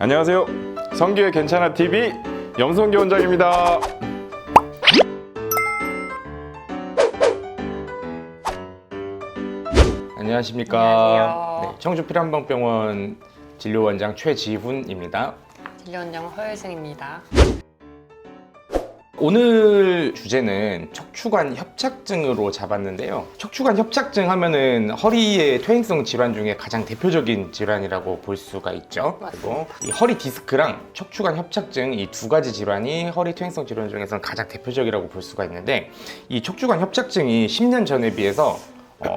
안녕하세요. 성규의 괜찮아 TV 염성기 원장입니다. 안녕하십니까. 안녕하세요. 네, 청주 피란방병원 진료원장 최지훈입니다. 진료원장 허효승입니다. 오늘 주제는 척추관 협착증으로 잡았는데요. 척추관 협착증 하면은 허리의 퇴행성 질환 중에 가장 대표적인 질환이라고 볼 수가 있죠. 그리고 이 허리 디스크랑 척추관 협착증 이 두 가지 질환이 허리 퇴행성 질환 중에서는 가장 대표적이라고 볼 수가 있는데 이 척추관 협착증이 10년 전에 비해서 어,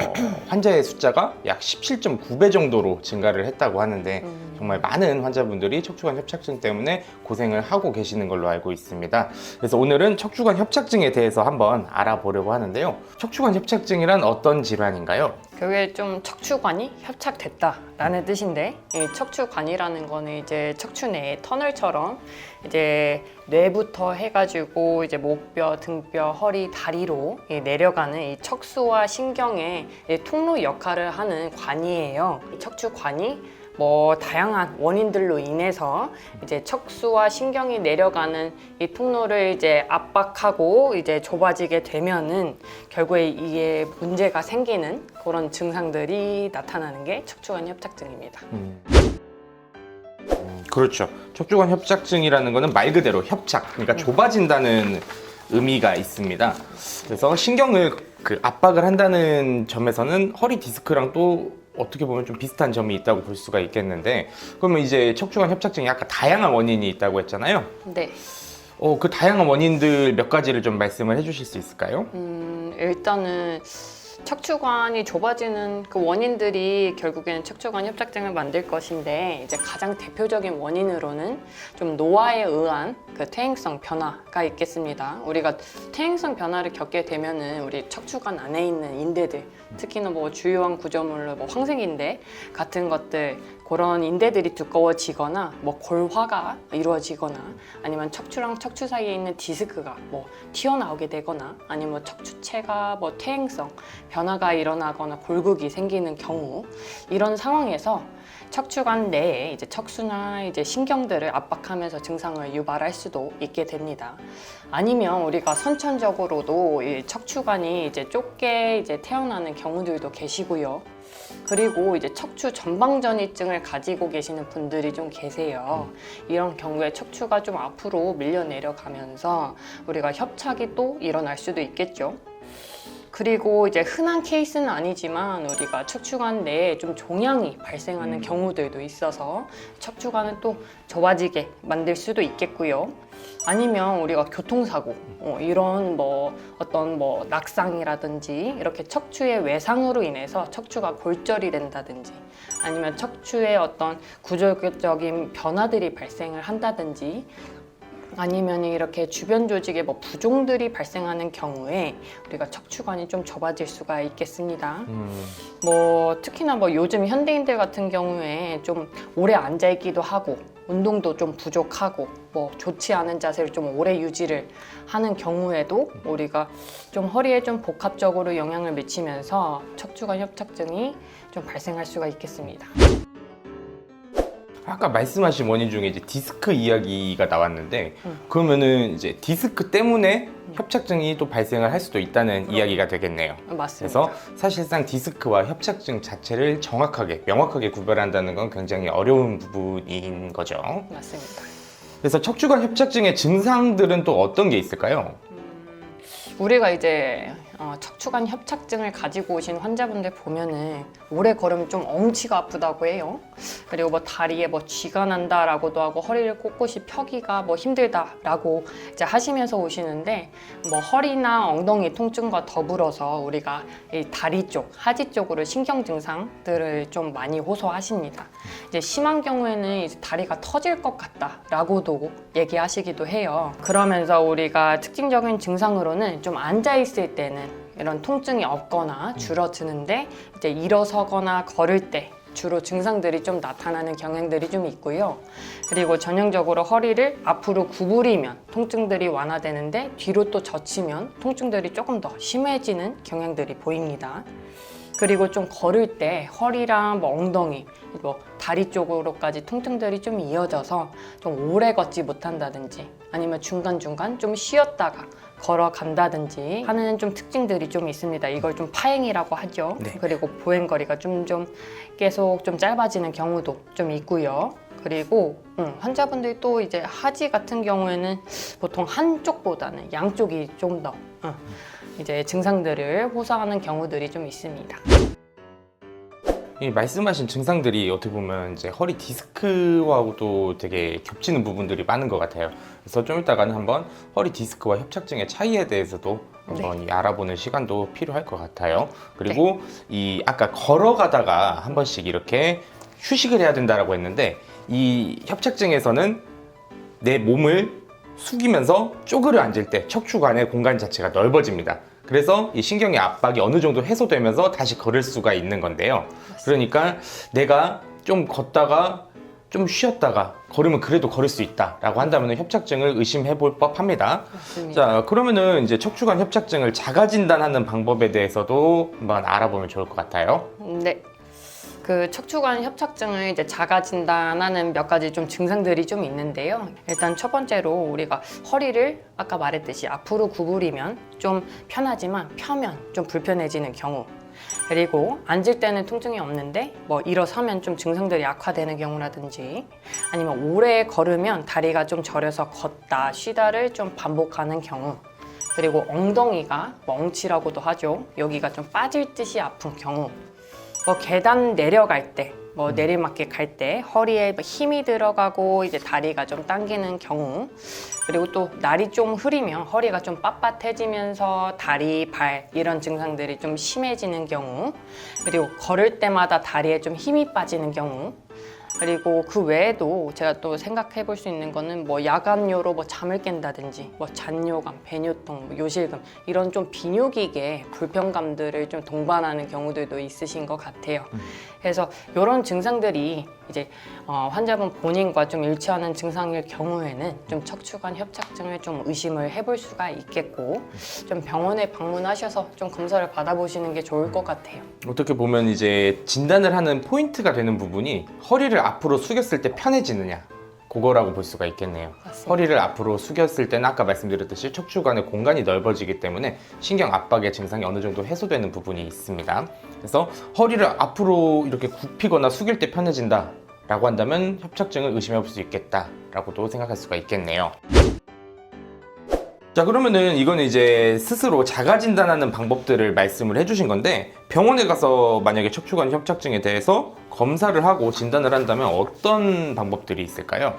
환자의 숫자가 약 17.9배 정도로 증가를 했다고 하는데 음. 정말 많은 환자분들이 척추관 협착증 때문에 고생을 하고 계시는 걸로 알고 있습니다. 그래서 오늘은 척추관 협착증에 대해서 한번 알아보려고 하는데요. 척추관 협착증이란 어떤 질환인가요? 결국에 좀 척추관이 협착됐다라는 뜻인데 이 척추관이라는 거는 이제 척추 내의 터널처럼 이제 뇌부터 해가지고 이제 목뼈, 등뼈, 허리, 다리로 이 내려가는 이 척수와 신경의 이 통로 역할을 하는 관이에요. 이 척추관이 뭐 다양한 원인들로 인해서 이제 척수와 신경이 내려가는 이 통로를 이제 압박하고 이제 좁아지게 되면은 결국에 이게 문제가 생기는 그런 증상들이 나타나는 게 척추관 협착증입니다. 음, 그렇죠. 척추관 협착증이라는 거는 말 그대로 협착, 그러니까 좁아진다는 의미가 있습니다. 그래서 신경을 그 압박을 한다는 점에서는 허리 디스크랑 또 어떻게 보면 좀 비슷한 점이 있다고 볼 수가 있겠는데 그러면 이제 척추관 협착증이 아까 다양한 원인이 있다고 했잖아요. 네. 어, 그 다양한 원인들 몇 가지를 좀 말씀을 해주실 수 있을까요? 음, 일단은 척추관이 좁아지는 그 원인들이 결국에는 척추관 협착증을 만들 것인데 이제 가장 대표적인 원인으로는 좀 노화에 의한 그 퇴행성 변화가 있겠습니다. 우리가 퇴행성 변화를 겪게 되면은 우리 척추관 안에 있는 인대들 특히나 뭐 주요한 구조물로 뭐 황색인대 같은 것들 그런 인대들이 두꺼워지거나 뭐 골화가 이루어지거나 아니면 척추랑 척추 사이에 있는 디스크가 뭐 튀어나오게 되거나 아니면 뭐 척추체가 뭐 퇴행성 변화가 일어나거나 골극이 생기는 경우 이런 상황에서 척추관 내에 이제 척수나 이제 신경들을 압박하면서 증상을 유발할 수도 있게 됩니다. 아니면 우리가 선천적으로도 이 척추관이 이제 좁게 이제 태어나는 경우들도 계시고요. 그리고 이제 척추 전방전이증을 가지고 계시는 분들이 좀 계세요. 이런 경우에 척추가 좀 앞으로 밀려 내려가면서 우리가 협착이 또 일어날 수도 있겠죠. 그리고 이제 흔한 케이스는 아니지만 우리가 척추관 내에 좀 종양이 발생하는 음. 경우들도 있어서 척추관을 또 좁아지게 만들 수도 있겠고요. 아니면 우리가 교통사고 어, 이런 뭐 어떤 뭐 낙상이라든지 이렇게 척추의 외상으로 인해서 척추가 골절이 된다든지 아니면 척추의 어떤 구조적인 변화들이 발생을 한다든지 아니면 이렇게 주변 조직에 뭐 부종들이 발생하는 경우에 우리가 척추관이 좀 좁아질 수가 있겠습니다. 음, 뭐 특히나 뭐 요즘 현대인들 같은 경우에 좀 오래 앉아 있기도 하고 운동도 좀 부족하고 뭐 좋지 않은 자세를 좀 오래 유지를 하는 경우에도 우리가 좀 허리에 좀 복합적으로 영향을 미치면서 척추관 협착증이 좀 발생할 수가 있겠습니다. 아까 말씀하신 원인 중에 이제 디스크 이야기가 나왔는데 음. 그러면은 이제 디스크 때문에 협착증이 또 발생을 할 수도 있다는 이야기가 되겠네요. 맞습니다. 그래서 사실상 디스크와 협착증 자체를 정확하게 명확하게 구별한다는 건 굉장히 어려운 부분인 거죠. 맞습니다. 그래서 척추관 협착증의 증상들은 또 어떤 게 있을까요? 우리가 이제 어, 척추관 협착증을 가지고 오신 환자분들 보면은 오래 걸으면 좀 엉치가 아프다고 해요. 그리고 뭐 다리에 뭐 쥐가 난다라고도 하고 허리를 꼿꼿이 펴기가 뭐 힘들다라고 이제 하시면서 오시는데 뭐 허리나 엉덩이 통증과 더불어서 우리가 이 다리 쪽, 하지 쪽으로 신경 증상들을 좀 많이 호소하십니다. 이제 심한 경우에는 이제 다리가 터질 것 같다라고도 얘기하시기도 해요. 그러면서 우리가 특징적인 증상으로는 좀 앉아 있을 때는 이런 통증이 없거나 줄어드는데 이제 일어서거나 걸을 때 주로 증상들이 좀 나타나는 경향들이 좀 있고요. 그리고 전형적으로 허리를 앞으로 구부리면 통증들이 완화되는데 뒤로 또 젖히면 통증들이 조금 더 심해지는 경향들이 보입니다. 그리고 좀 걸을 때 허리랑 뭐 엉덩이, 뭐 다리 쪽으로까지 통증들이 좀 이어져서 좀 오래 걷지 못한다든지 아니면 중간중간 좀 쉬었다가 걸어간다든지 하는 좀 특징들이 좀 있습니다. 이걸 좀 파행이라고 하죠. 네. 그리고 보행거리가 좀 좀 계속 좀 짧아지는 경우도 좀 있고요. 그리고 음, 환자분들이 또 이제 하지 같은 경우에는 보통 한쪽보다는 양쪽이 좀더 음, 이제 증상들을 호소하는 경우들이 좀 있습니다. 이 말씀하신 증상들이 어떻게 보면 이제 허리 디스크와도 되게 겹치는 부분들이 많은 것 같아요. 그래서 좀 이따가는 한번 허리 디스크와 협착증의 차이에 대해서도 한번 이 알아보는 시간도 필요할 것 같아요. 그리고 이 아까 걸어가다가 한 번씩 이렇게 휴식을 해야 된다라고 했는데 이 협착증에서는 내 몸을 숙이면서 쪼그려 앉을 때 척추관의 공간 자체가 넓어집니다. 그래서 이 신경의 압박이 어느 정도 해소되면서 다시 걸을 수가 있는 건데요. 그러니까 내가 좀 걷다가 좀 쉬었다가 걸으면 그래도 걸을 수 있다라고 한다면 협착증을 의심해 볼 법합니다. 맞습니다. 자, 그러면은 이제 척추관 협착증을 자가 진단하는 방법에 대해서도 한번 알아보면 좋을 것 같아요. 네. 그 척추관 협착증을 이제 자가 진단하는 몇 가지 좀 증상들이 좀 있는데요. 일단 첫 번째로 우리가 허리를 아까 말했듯이 앞으로 구부리면 좀 편하지만 펴면 좀 불편해지는 경우. 그리고 앉을 때는 통증이 없는데 뭐 일어서면 좀 증상들이 악화되는 경우라든지 아니면 오래 걸으면 다리가 좀 저려서 걷다 쉬다를 좀 반복하는 경우. 그리고 엉덩이가 뭐 엉치라고도 하죠. 여기가 좀 빠질 듯이 아픈 경우. 뭐 계단 내려갈 때, 뭐 내리막길 갈 때 허리에 뭐 힘이 들어가고 이제 다리가 좀 당기는 경우, 그리고 또 날이 좀 흐리면 허리가 좀 빳빳해지면서 다리, 발 이런 증상들이 좀 심해지는 경우, 그리고 걸을 때마다 다리에 좀 힘이 빠지는 경우, 그리고 그 외에도 제가 또 생각해 볼 수 있는 거는 뭐 야간요로 뭐 잠을 깬다든지 뭐 잔뇨감, 배뇨통, 뭐 요실금 이런 좀 비뇨기계 불편감들을 좀 동반하는 경우들도 있으신 것 같아요. 그래서 이런 증상들이 이제 어, 환자분 본인과 좀 일치하는 증상일 경우에는 좀 척추관 협착증을 좀 의심을 해볼 수가 있겠고 좀 병원에 방문하셔서 좀 검사를 받아보시는 게 좋을 것 같아요. 어떻게 보면 이제 진단을 하는 포인트가 되는 부분이 허리를 앞으로 숙였을 때 편해지느냐 그거라고 볼 수가 있겠네요. 맞습니다. 허리를 앞으로 숙였을 때는 아까 말씀드렸듯이 척추관의 공간이 넓어지기 때문에 신경 압박의 증상이 어느 정도 해소되는 부분이 있습니다. 그래서 허리를 앞으로 이렇게 굽히거나 숙일 때 편해진다 라고 한다면 협착증을 의심해 볼 수 있겠다라고도 생각할 수가 있겠네요. 자 그러면은 이거는 이제 스스로 자가 진단하는 방법들을 말씀을 해주신 건데 병원에 가서 만약에 척추관 협착증에 대해서 검사를 하고 진단을 한다면 어떤 방법들이 있을까요?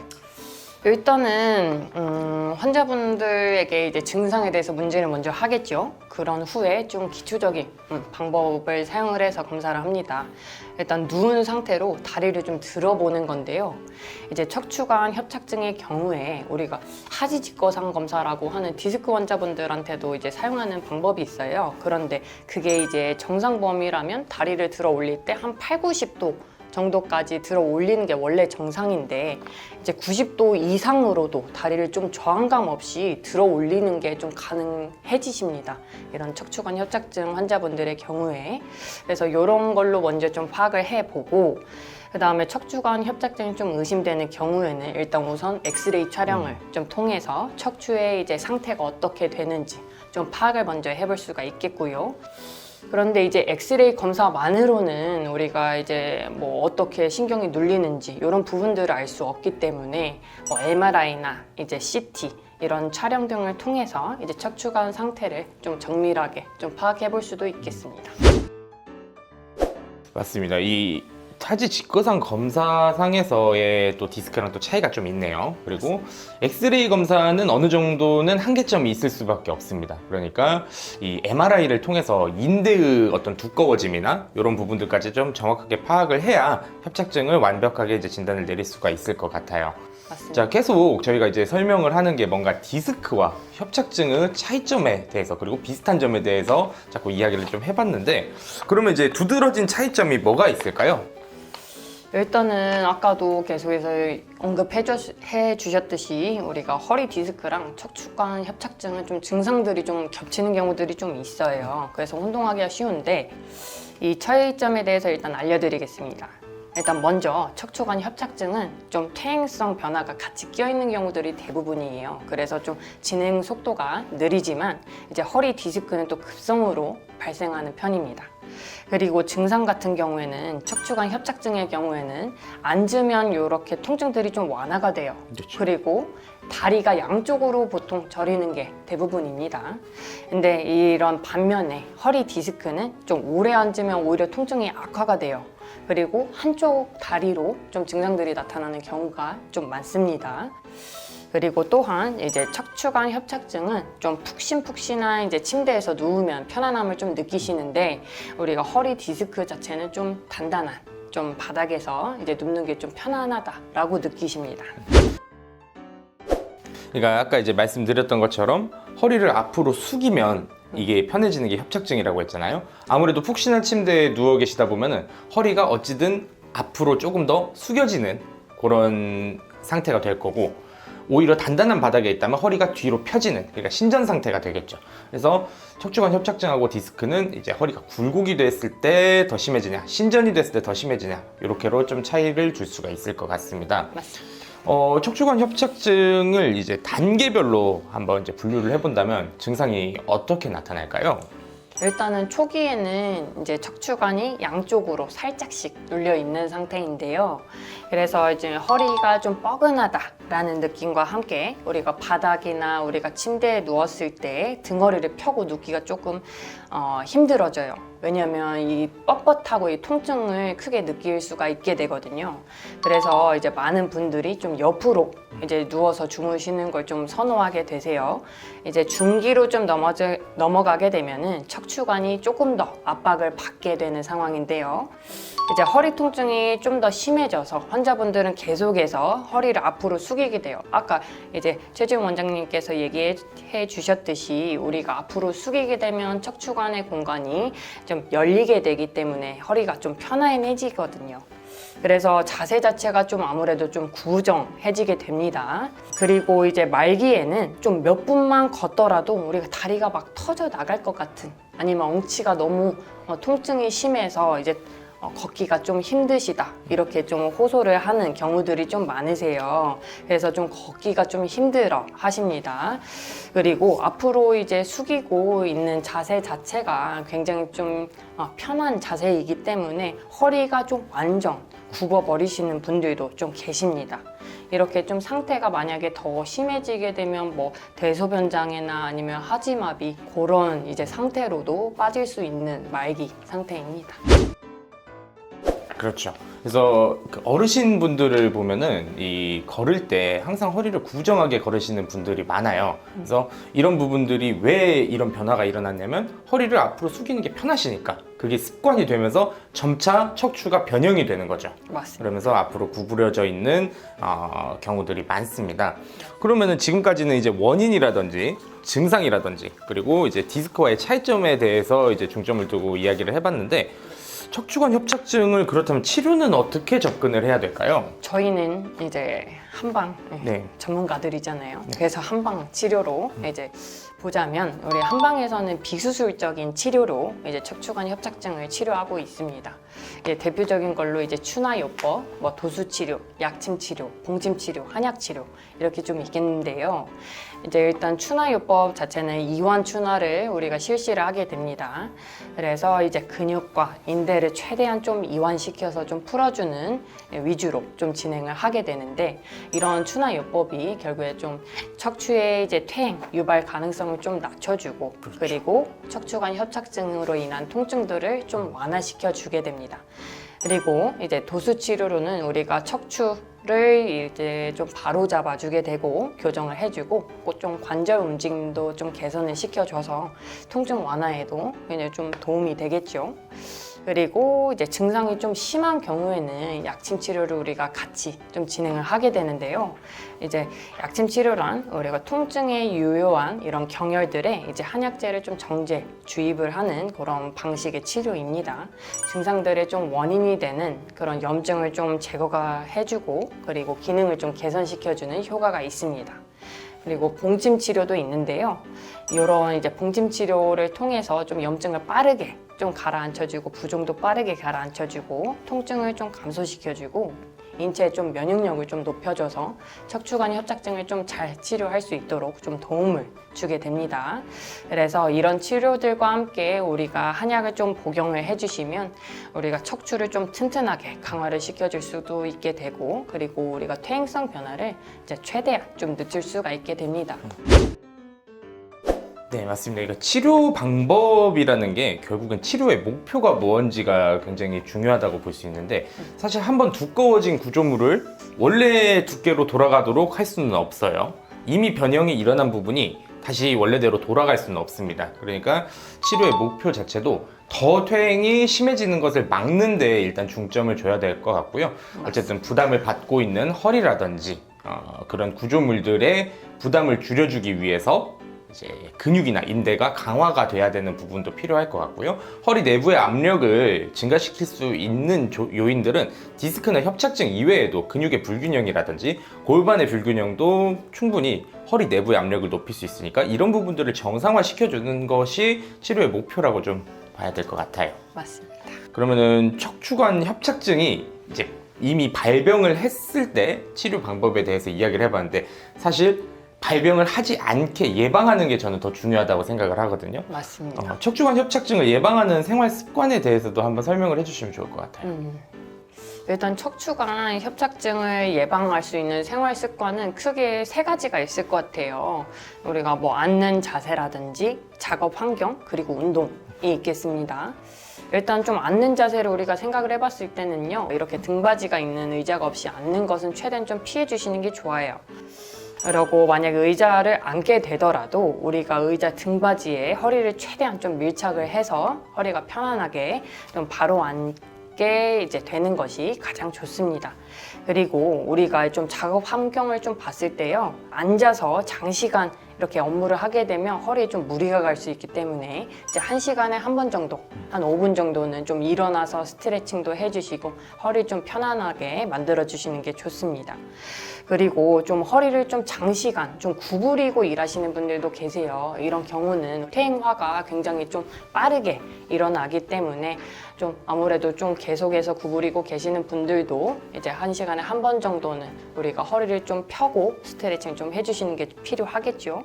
일단은 음, 환자분들에게 이제 증상에 대해서 문제를 먼저 하겠죠. 그런 후에 좀 기초적인 음, 방법을 사용을 해서 검사를 합니다. 일단 누운 상태로 다리를 좀 들어보는 건데요. 이제 척추관 협착증의 경우에 우리가 하지직거상 검사라고 하는 디스크 환자분들한테도 이제 사용하는 방법이 있어요. 그런데 그게 이제 정상 범위라면 다리를 들어 올릴 때 한 8, 90도 정도까지 들어 올리는 게 원래 정상인데 이제 90도 이상으로도 다리를 좀 저항감 없이 들어 올리는 게 좀 가능해지십니다. 이런 척추관 협착증 환자분들의 경우에 그래서 이런 걸로 먼저 좀 파악을 해보고 그 다음에 척추관 협착증이 좀 의심되는 경우에는 일단 우선 엑스레이 촬영을 좀 통해서 척추의 이제 상태가 어떻게 되는지 좀 파악을 먼저 해볼 수가 있겠고요. 그런데 이제 엑스레이 검사만으로는 우리가 이제 뭐 어떻게 신경이 눌리는지 이런 부분들을 알 수 없기 때문에 뭐 MRI나 이제 CT 이런 촬영 등을 통해서 이제 척추관 상태를 좀 정밀하게 좀 파악해 볼 수도 있겠습니다. 맞습니다. 이 타지 직거상 검사상에서의 또 디스크랑 또 차이가 좀 있네요. 그리고 엑스레이 검사는 어느 정도는 한계점이 있을 수밖에 없습니다. 그러니까 이 MRI를 통해서 인대의 어떤 두꺼워짐이나 이런 부분들까지 좀 정확하게 파악을 해야 협착증을 완벽하게 이제 진단을 내릴 수가 있을 것 같아요. 맞습니다. 자, 계속 저희가 이제 설명을 하는 게 뭔가 디스크와 협착증의 차이점에 대해서 그리고 비슷한 점에 대해서 자꾸 이야기를 좀 해봤는데 그러면 이제 두드러진 차이점이 뭐가 있을까요? 일단은 아까도 계속해서 언급해 주셨듯이 우리가 허리 디스크랑 척추관 협착증은 좀 증상들이 좀 겹치는 경우들이 좀 있어요. 그래서 운동하기가 쉬운데 이 차이점에 대해서 일단 알려드리겠습니다. 일단 먼저 척추관 협착증은 좀 퇴행성 변화가 같이 끼어 있는 경우들이 대부분이에요. 그래서 좀 진행 속도가 느리지만 이제 허리 디스크는 또 급성으로 발생하는 편입니다. 그리고 증상 같은 경우에는 척추관 협착증의 경우에는 앉으면 이렇게 통증들이 좀 완화가 돼요. 그렇죠. 그리고 다리가 양쪽으로 보통 저리는 게 대부분입니다. 근데 이런 반면에 허리 디스크는 좀 오래 앉으면 오히려 통증이 악화가 돼요. 그리고 한쪽 다리로 좀 증상들이 나타나는 경우가 좀 많습니다. 그리고 또한 이제 척추관 협착증은 좀 푹신푹신한 이제 침대에서 누우면 편안함을 좀 느끼시는데 우리가 허리 디스크 자체는 좀 단단한 좀 바닥에서 이제 눕는 게 좀 편안하다라고 느끼십니다. 그러니까 아까 이제 말씀드렸던 것처럼 허리를 앞으로 숙이면 이게 편해지는 게 협착증이라고 했잖아요. 아무래도 푹신한 침대에 누워 계시다 보면은 허리가 어찌든 앞으로 조금 더 숙여지는 그런 상태가 될 거고 오히려 단단한 바닥에 있다면 허리가 뒤로 펴지는 그러니까 신전 상태가 되겠죠. 그래서 척추관 협착증하고 디스크는 이제 허리가 굴곡이 됐을 때 더 심해지냐, 신전이 됐을 때 더 심해지냐 이렇게로 좀 차이를 줄 수가 있을 것 같습니다. 맞습니다. 어, 척추관 협착증을 이제 단계별로 한번 이제 분류를 해본다면 증상이 어떻게 나타날까요? 일단은 초기에는 이제 척추관이 양쪽으로 살짝씩 눌려 있는 상태인데요. 그래서 이제 허리가 좀 뻐근하다라는 느낌과 함께 우리가 바닥이나 우리가 침대에 누웠을 때 등허리를 펴고 눕기가 조금 어, 힘들어져요. 왜냐면 이 뻣뻣하고 이 통증을 크게 느낄 수가 있게 되거든요. 그래서 이제 많은 분들이 좀 옆으로 이제 누워서 주무시는 걸 좀 선호하게 되세요. 이제 중기로 좀 넘어져, 넘어가게 되면은 척추관이 조금 더 압박을 받게 되는 상황인데요. 이제 허리 통증이 좀 더 심해져서 환 자분들은 계속해서 허리를 앞으로 숙이게 돼요. 아까 이제 최지훈 원장님께서 얘기해 주셨듯이 우리가 앞으로 숙이게 되면 척추관의 공간이 좀 열리게 되기 때문에 허리가 좀 편안해지거든요. 그래서 자세 자체가 좀 아무래도 좀 구정해지게 됩니다. 그리고 이제 말기에는 좀 몇 분만 걷더라도 우리가 다리가 막 터져 나갈 것 같은 아니면 엉치가 너무 어, 통증이 심해서 이제 어, 걷기가 좀 힘드시다 이렇게 좀 호소를 하는 경우들이 좀 많으세요. 그래서 좀 걷기가 좀 힘들어 하십니다. 그리고 앞으로 이제 숙이고 있는 자세 자체가 굉장히 좀 어, 편한 자세이기 때문에 허리가 좀 완전 굽어 버리시는 분들도 좀 계십니다. 이렇게 좀 상태가 만약에 더 심해지게 되면 뭐 대소변 장애나 아니면 하지마비 그런 이제 상태로도 빠질 수 있는 말기 상태입니다. 그렇죠. 그래서 그 어르신 분들을 보면은 이 걸을 때 항상 허리를 구정하게 걸으시는 분들이 많아요. 그래서 이런 부분들이 왜 이런 변화가 일어났냐면 허리를 앞으로 숙이는 게 편하시니까 그게 습관이 되면서 점차 척추가 변형이 되는 거죠. 맞습니다. 그러면서 앞으로 구부려져 있는 어, 경우들이 많습니다. 그러면은 지금까지는 이제 원인이라든지 증상이라든지 그리고 이제 디스크와의 차이점에 대해서 이제 중점을 두고 이야기를 해봤는데 척추관 협착증을 그렇다면 치료는 어떻게 접근을 해야 될까요? 저희는 이제 한방 네, 네. 전문가들이잖아요. 그래서 한방 치료로 이제 보자면 우리 한방에서는 비수술적인 치료로 이제 척추관 협착증을 치료하고 있습니다. 이제 대표적인 걸로 이제 추나요법, 뭐 도수 치료, 약침 치료, 봉침 치료, 한약 치료 이렇게 좀 있겠는데요. 이제 일단 추나요법 자체는 이완 추나를 우리가 실시를 하게 됩니다. 그래서 이제 근육과 인대를 최대한 좀 이완시켜서 좀 풀어주는 위주로 좀 진행을 하게 되는데 이런 추나요법이 결국에 좀 척추의 이제 퇴행 유발 가능성을 좀 낮춰주고 그리고 척추관 협착증으로 인한 통증들을 좀 완화시켜 주게 됩니다. 그리고 이제 도수 치료로는 우리가 척추 를 이제 좀 바로 잡아 주게 되고 교정을 해주고 꼭좀 관절 움직임도 좀 개선을 시켜줘서 통증 완화에도 굉장히 좀 도움이 되겠죠. 그리고 이제 증상이 좀 심한 경우에는 약침 치료를 우리가 같이 좀 진행을 하게 되는데요. 이제 약침 치료란 우리가 통증에 유효한 이런 경혈들에 이제 한약재를 좀 정제 주입을 하는 그런 방식의 치료입니다. 증상들의 좀 원인이 되는 그런 염증을 좀 제거가 해주고 그리고 기능을 좀 개선시켜주는 효과가 있습니다. 그리고 봉침 치료도 있는데요. 이런 이제 봉침 치료를 통해서 좀 염증을 빠르게 좀 가라앉혀주고 부종도 빠르게 가라앉혀주고 통증을 좀 감소시켜주고 인체의 좀 면역력을 좀 높여줘서 척추관 협착증을 좀 잘 치료할 수 있도록 좀 도움을 주게 됩니다. 그래서 이런 치료들과 함께 우리가 한약을 좀 복용을 해주시면 우리가 척추를 좀 튼튼하게 강화를 시켜줄 수도 있게 되고 그리고 우리가 퇴행성 변화를 이제 최대한 좀 늦출 수가 있게 됩니다. 네, 맞습니다. 이거 치료 방법이라는 게 결국은 치료의 목표가 무언지가 굉장히 중요하다고 볼 수 있는데 사실 한번 두꺼워진 구조물을 원래 두께로 돌아가도록 할 수는 없어요. 이미 변형이 일어난 부분이 다시 원래대로 돌아갈 수는 없습니다. 그러니까 치료의 목표 자체도 더 퇴행이 심해지는 것을 막는 데 일단 중점을 줘야 될 것 같고요. 어쨌든 부담을 받고 있는 허리라든지 어, 그런 구조물들의 부담을 줄여주기 위해서 이제 근육이나 인대가 강화가 돼야 되는 부분도 필요할 것 같고요. 허리 내부의 압력을 증가시킬 수 있는 조- 요인들은 디스크나 협착증 이외에도 근육의 불균형이라든지 골반의 불균형도 충분히 허리 내부의 압력을 높일 수 있으니까 이런 부분들을 정상화 시켜주는 것이 치료의 목표라고 좀 봐야 될 것 같아요. 맞습니다. 그러면은 척추관 협착증이 이제 이미 발병을 했을 때 치료 방법에 대해서 이야기를 해봤는데 사실 발병을 하지 않게 예방하는 게 저는 더 중요하다고 생각을 하거든요. 맞습니다. 어, 척추관 협착증을 예방하는 생활 습관에 대해서도 한번 설명을 해주시면 좋을 것 같아요. 음. 일단 척추관 협착증을 예방할 수 있는 생활 습관은 크게 세 가지가 있을 것 같아요. 우리가 뭐 앉는 자세라든지 작업 환경 그리고 운동이 있겠습니다. 일단 좀 앉는 자세를 우리가 생각을 해봤을 때는요 이렇게 등받이가 있는 의자가 없이 앉는 것은 최대한 좀 피해 주시는 게 좋아요. 그리고 만약 의자를 앉게 되더라도 우리가 의자 등받이에 허리를 최대한 좀 밀착을 해서 허리가 편안하게 좀 바로 앉게 이제 되는 것이 가장 좋습니다. 그리고 우리가 좀 작업 환경을 좀 봤을 때요 앉아서 장시간 이렇게 업무를 하게 되면 허리에 좀 무리가 갈 수 있기 때문에 이제 한 시간에 한 번 정도 한 5분 정도는 좀 일어나서 스트레칭도 해주시고 허리 좀 편안하게 만들어 주시는 게 좋습니다. 그리고 좀 허리를 좀 장시간 좀 구부리고 일하시는 분들도 계세요. 이런 경우는 퇴행화가 굉장히 좀 빠르게 일어나기 때문에 좀 아무래도 좀 계속해서 구부리고 계시는 분들도 이제 한 시간에 한 번 정도는 우리가 허리를 좀 펴고 스트레칭 좀 해주시는 게 필요하겠죠.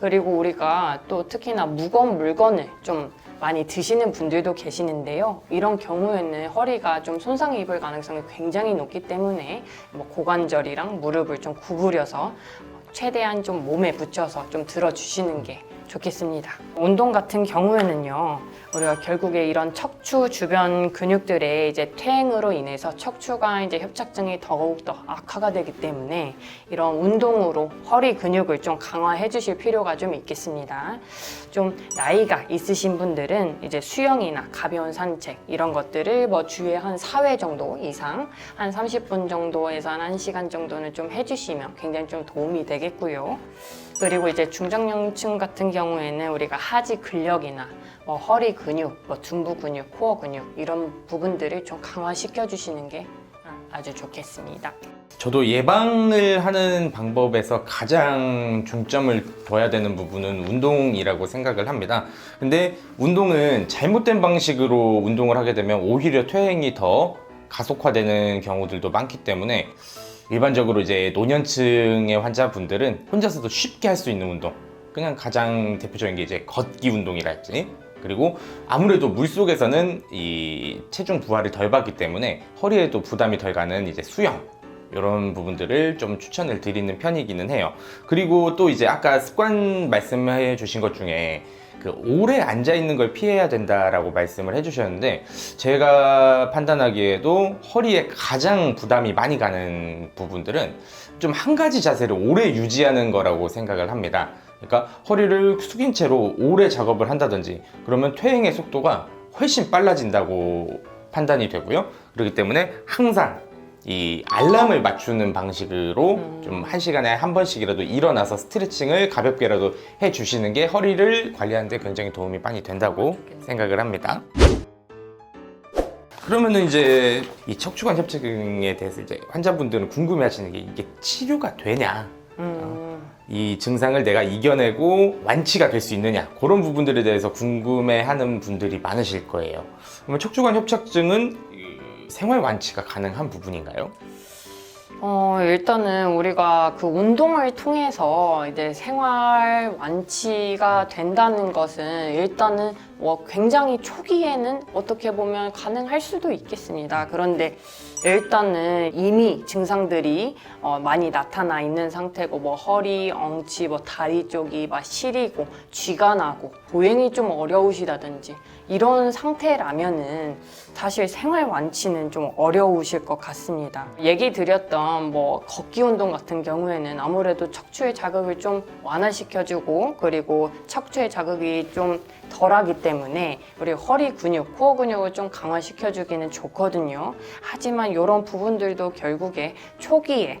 그리고 우리가 또 특히나 무거운 물건을 좀 많이 드시는 분들도 계시는데요. 이런 경우에는 허리가 좀 손상이 입을 가능성이 굉장히 높기 때문에 뭐 고관절이랑 무릎을 좀 구부려서 최대한 좀 몸에 붙여서 좀 들어주시는 게 좋겠습니다. 운동 같은 경우에는요, 우리가 결국에 이런 척추 주변 근육들의 이제 퇴행으로 인해서 척추가 이제 협착증이 더욱 더 악화가 되기 때문에 이런 운동으로 허리 근육을 좀 강화해 주실 필요가 좀 있겠습니다. 좀 나이가 있으신 분들은 이제 수영이나 가벼운 산책 이런 것들을 뭐 주에 한 4회 정도 이상 한 30분 정도에서 한 1시간 정도는 좀 해주시면 굉장히 좀 도움이 되겠고요. 그리고 이제 중장년층 같은 경우에는 우리가 하지 근력이나 뭐 허리 근육, 뭐 둔부 근육, 코어 근육 이런 부분들을 좀 강화시켜 주시는 게 아주 좋겠습니다. 저도 예방을 하는 방법에서 가장 중점을 둬야 되는 부분은 운동이라고 생각을 합니다. 근데 운동은 잘못된 방식으로 운동을 하게 되면 오히려 퇴행이 더 가속화되는 경우들도 많기 때문에 일반적으로 이제 노년층의 환자분들은 혼자서도 쉽게 할 수 있는 운동 그냥 가장 대표적인 게 이제 걷기 운동이랄지 그리고 아무래도 물 속에서는 이 체중 부하를 덜 받기 때문에 허리에도 부담이 덜 가는 이제 수영 이런 부분들을 좀 추천을 드리는 편이기는 해요. 그리고 또 이제 아까 습관 말씀해 주신 것 중에 그 오래 앉아 있는 걸 피해야 된다라고 말씀을 해주셨는데 제가 판단하기에도 허리에 가장 부담이 많이 가는 부분들은 좀 한 가지 자세를 오래 유지하는 거라고 생각을 합니다. 그러니까 허리를 숙인 채로 오래 작업을 한다든지 그러면 퇴행의 속도가 훨씬 빨라진다고 판단이 되고요. 그렇기 때문에 항상 이 알람을 맞추는 방식으로 좀 한 시간에 한 번씩이라도 일어나서 스트레칭을 가볍게라도 해 주시는 게 허리를 관리하는데 굉장히 도움이 많이 된다고 생각을 합니다. 그러면은 이제 이 척추관 협착증에 대해서 이제 환자분들은 궁금해하시는 게 이게 치료가 되냐? 음, 이 증상을 내가 이겨내고 완치가 될 수 있느냐 그런 부분들에 대해서 궁금해하는 분들이 많으실 거예요. 그러면 척추관 협착증은 이 생활 완치가 가능한 부분인가요? 어, 일단은 우리가 그 운동을 통해서 이제 생활 완치가 된다는 것은 일단은 뭐 굉장히 초기에는 어떻게 보면 가능할 수도 있겠습니다. 그런데 일단은 이미 증상들이 어, 많이 나타나 있는 상태고 뭐 허리, 엉치, 뭐 다리 쪽이 막 시리고 쥐가 나고 보행이 좀 어려우시다든지 이런 상태라면은 사실 생활 완치는 좀 어려우실 것 같습니다. 얘기 드렸던 뭐 걷기 운동 같은 경우에는 아무래도 척추의 자극을 좀 완화시켜주고 그리고 척추의 자극이 좀 덜하기 때문에 우리 허리 근육, 코어 근육을 좀 강화시켜주기는 좋거든요. 하지만 이런 부분들도 결국에 초기에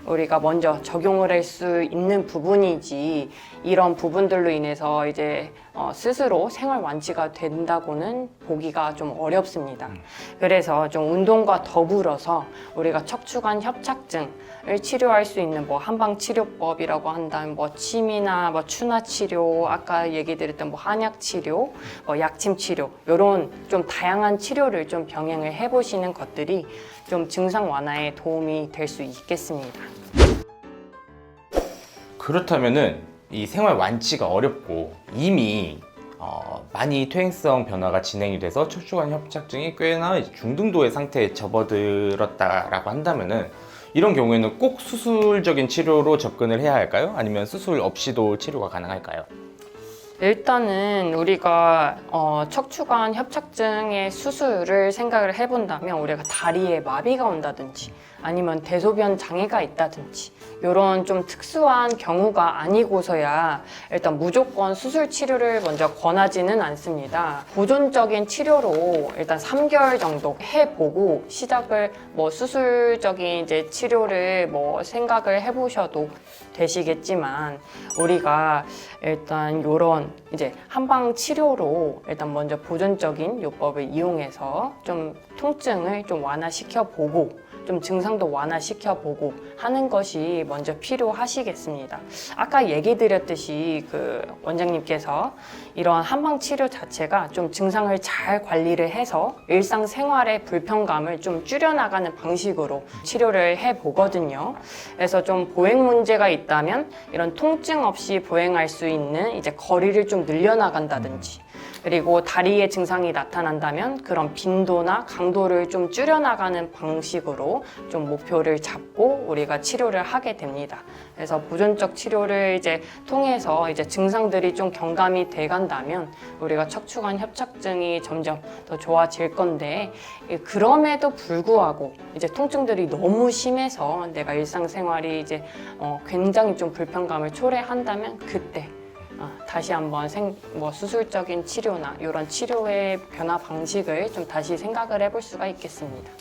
우리가 먼저 적용을 할 수 있는 부분이지 이런 부분들로 인해서 이제 어, 스스로 생활 완치가 된다고는 보기가 좀 어렵습니다. 그래서 좀 운동과 더불어서 우리가 척추관 협착증을 치료할 수 있는 뭐 한방 치료법이라고 한다면 뭐 침이나 뭐 추나 치료, 아까 얘기 드렸던 뭐 한약 치료, 뭐 약침 치료 이런 좀 다양한 치료를 좀 병행을 해보시는 것들이 좀 증상 완화에 도움이 될 수 있겠습니다. 그렇다면은 이 생활 완치가 어렵고 이미 어, 많이 퇴행성 변화가 진행이 돼서 척추관 협착증이 꽤나 중등도의 상태에 접어들었다라고 한다면은 이런 경우에는 꼭 수술적인 치료로 접근을 해야 할까요? 아니면 수술 없이도 치료가 가능할까요? 일단은 우리가 어, 척추관 협착증의 수술을 생각을 해본다면 우리가 다리에 마비가 온다든지 아니면 대소변 장애가 있다든지 이런 좀 특수한 경우가 아니고서야 일단 무조건 수술 치료를 먼저 권하지는 않습니다. 보존적인 치료로 일단 3개월 정도 해보고 시작을 뭐 수술적인 이제 치료를 뭐 생각을 해보셔도 되시겠지만 우리가 일단 요런 이제 한방 치료로 일단 먼저 보존적인 요법을 이용해서 좀 통증을 좀 완화시켜 보고 좀 증상도 완화시켜 보고 하는 것이 먼저 필요하시겠습니다. 아까 얘기 드렸듯이 그 원장님께서 이런 한방 치료 자체가 좀 증상을 잘 관리를 해서 일상 생활의 불편감을 좀 줄여나가는 방식으로 치료를 해 보거든요. 그래서 좀 보행 문제가 있다면 이런 통증 없이 보행할 수 있는 이제 거리를 좀 늘려나간다든지 그리고 다리에 증상이 나타난다면 그런 빈도나 강도를 좀 줄여나가는 방식으로 좀 목표를 잡고 우리가 치료를 하게 됩니다. 그래서 보존적 치료를 이제 통해서 이제 증상들이 좀 경감이 돼 간다면 우리가 척추관 협착증이 점점 더 좋아질 건데 예, 그럼에도 불구하고 이제 통증들이 너무 심해서 내가 일상생활이 이제 어, 굉장히 좀 불편감을 초래한다면 그때 어, 다시 한번 생, 뭐 수술적인 치료나 이런 치료의 변화 방식을 좀 다시 생각을 해볼 수가 있겠습니다.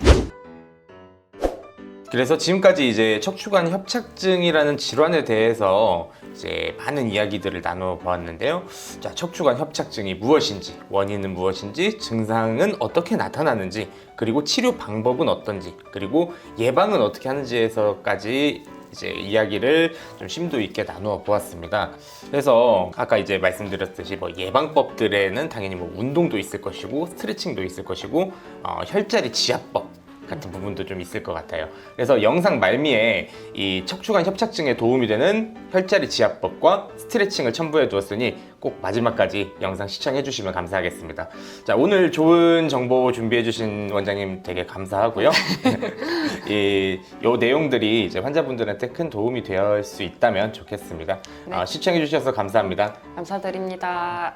그래서 지금까지 이제 척추관 협착증이라는 질환에 대해서 이제 많은 이야기들을 나누어 보았는데요. 자, 척추관 협착증이 무엇인지, 원인은 무엇인지, 증상은 어떻게 나타나는지, 그리고 치료 방법은 어떤지, 그리고 예방은 어떻게 하는지에서까지 이제 이야기를 좀 심도 있게 나누어 보았습니다. 그래서 아까 이제 말씀드렸듯이 뭐 예방법들에는 당연히 뭐 운동도 있을 것이고 스트레칭도 있을 것이고 어, 혈자리 지압법 같은 부분도 좀 있을 것 같아요. 그래서 영상 말미에 이 척추관 협착증에 도움이 되는 혈자리 지압법과 스트레칭을 첨부해 두었으니 꼭 마지막까지 영상 시청해 주시면 감사하겠습니다. 자, 오늘 좋은 정보 준비해 주신 원장님 되게 감사하고요. 이, 요 내용들이 이제 환자분들한테 큰 도움이 될 수 있다면 좋겠습니다. 네. 아, 시청해 주셔서 감사합니다. 감사드립니다.